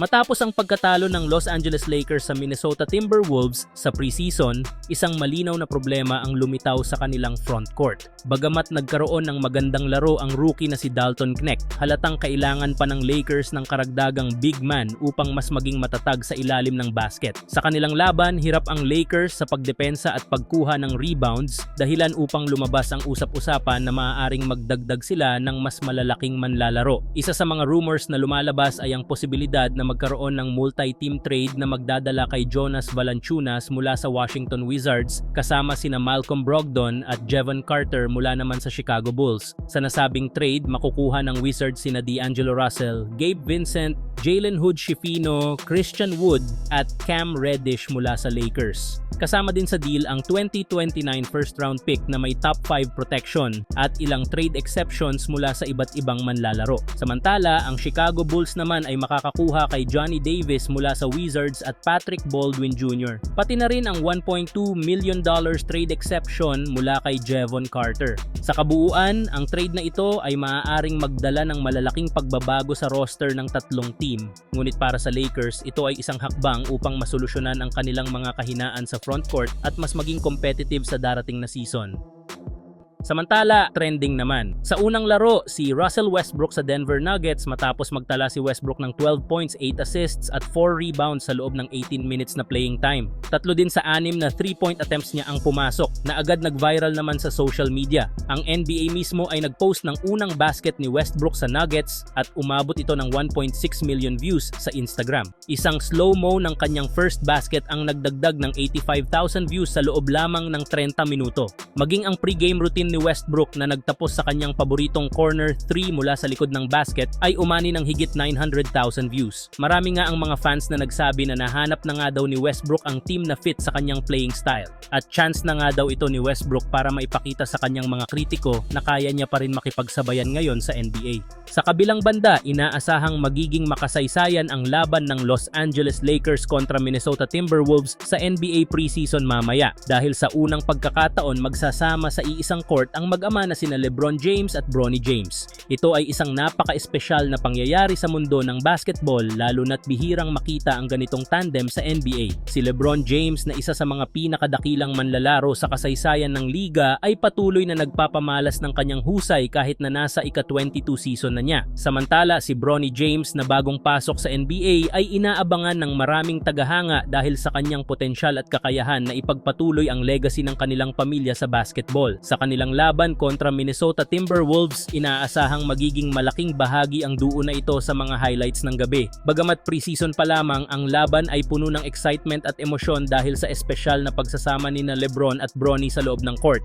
Matapos ang pagkatalo ng Los Angeles Lakers sa Minnesota Timberwolves sa preseason, isang malinaw na problema ang lumitaw sa kanilang front court. Bagamat nagkaroon ng magandang laro ang rookie na si Dalton Knecht, halatang kailangan pa ng Lakers ng karagdagang big man upang mas maging matatag sa ilalim ng basket. Sa kanilang laban, hirap ang Lakers sa pagdepensa at pagkuha ng rebounds, dahilan upang lumabas ang usap-usapan na maaaring magdagdag sila ng mas malalaking manlalaro. Isa sa mga rumors na lumalabas ay ang posibilidad na magkaroon ng multi-team trade na magdadala kay Jonas Valanciunas mula sa Washington Wizards kasama sina Malcolm Brogdon at Jevon Carter mula naman sa Chicago Bulls. Sa nasabing trade, makukuha ng Wizards sina D'Angelo Russell, Gabe Vincent, Jalen Hood Schifino, Christian Wood at Cam Reddish mula sa Lakers. Kasama din sa deal ang 2029 first round pick na may top 5 protection at ilang trade exceptions mula sa iba't ibang manlalaro. Samantala, ang Chicago Bulls naman ay makakakuha kay Johnny Davis mula sa Wizards at Patrick Baldwin Jr. Pati na rin ang 1.2 million dollars trade exception mula kay Jevon Carter. Sa kabuuan, ang trade na ito ay maaaring magdala ng malalaking pagbabago sa roster ng tatlong team. Ngunit para sa Lakers, ito ay isang hakbang upang masolusyonan ang kanilang mga kahinaan sa front court at mas maging competitive sa darating na season. Samantala, trending naman. Sa unang laro, si Russell Westbrook sa Denver Nuggets matapos magtala si Westbrook ng 12 points, 8 assists at 4 rebounds sa loob ng 18 minutes na playing time. Tatlo din sa anim na 3-point attempts niya ang pumasok na agad nag-viral naman sa social media. Ang NBA mismo ay nag-post ng unang basket ni Westbrook sa Nuggets at umabot ito ng 1.6 million views sa Instagram. Isang slow-mo ng kanyang first basket ang nagdagdag ng 85,000 views sa loob lamang ng 30 minuto. Maging ang pre-game routine ni Westbrook na nagtapos sa kanyang paboritong corner 3 mula sa likod ng basket ay umani ng higit 900,000 views. Marami nga ang mga fans na nagsabi na nahanap na nga daw ni Westbrook ang team na fit sa kanyang playing style. At chance na nga daw ito ni Westbrook para maipakita sa kanyang mga kritiko na kaya niya pa rin makipagsabayan ngayon sa NBA. Sa kabilang banda, inaasahang magiging makasaysayan ang laban ng Los Angeles Lakers kontra Minnesota Timberwolves sa NBA preseason mamaya dahil sa unang pagkakataon magsasama sa iisang court ang mag-ama na sina LeBron James at Bronny James. Ito ay isang napaka-espesyal na pangyayari sa mundo ng basketball lalo na't bihirang makita ang ganitong tandem sa NBA. Si LeBron James na isa sa mga pinakadakilang manlalaro sa kasaysayan ng liga ay patuloy na nagpapamalas ng kanyang husay kahit na nasa ika-22 season na niya. Samantala si Bronny James na bagong pasok sa NBA ay inaabangan ng maraming tagahanga dahil sa kanyang potensyal at kakayahan na ipagpatuloy ang legacy ng kanilang pamilya sa basketball. Sa kanilang laban kontra Minnesota Timberwolves, inaasahang magiging malaking bahagi ang duo na ito sa mga highlights ng gabi. Bagamat preseason pa lamang, ang laban ay puno ng excitement at emosyon dahil sa espesyal na pagsasama ni na Lebron at Bronny sa loob ng court.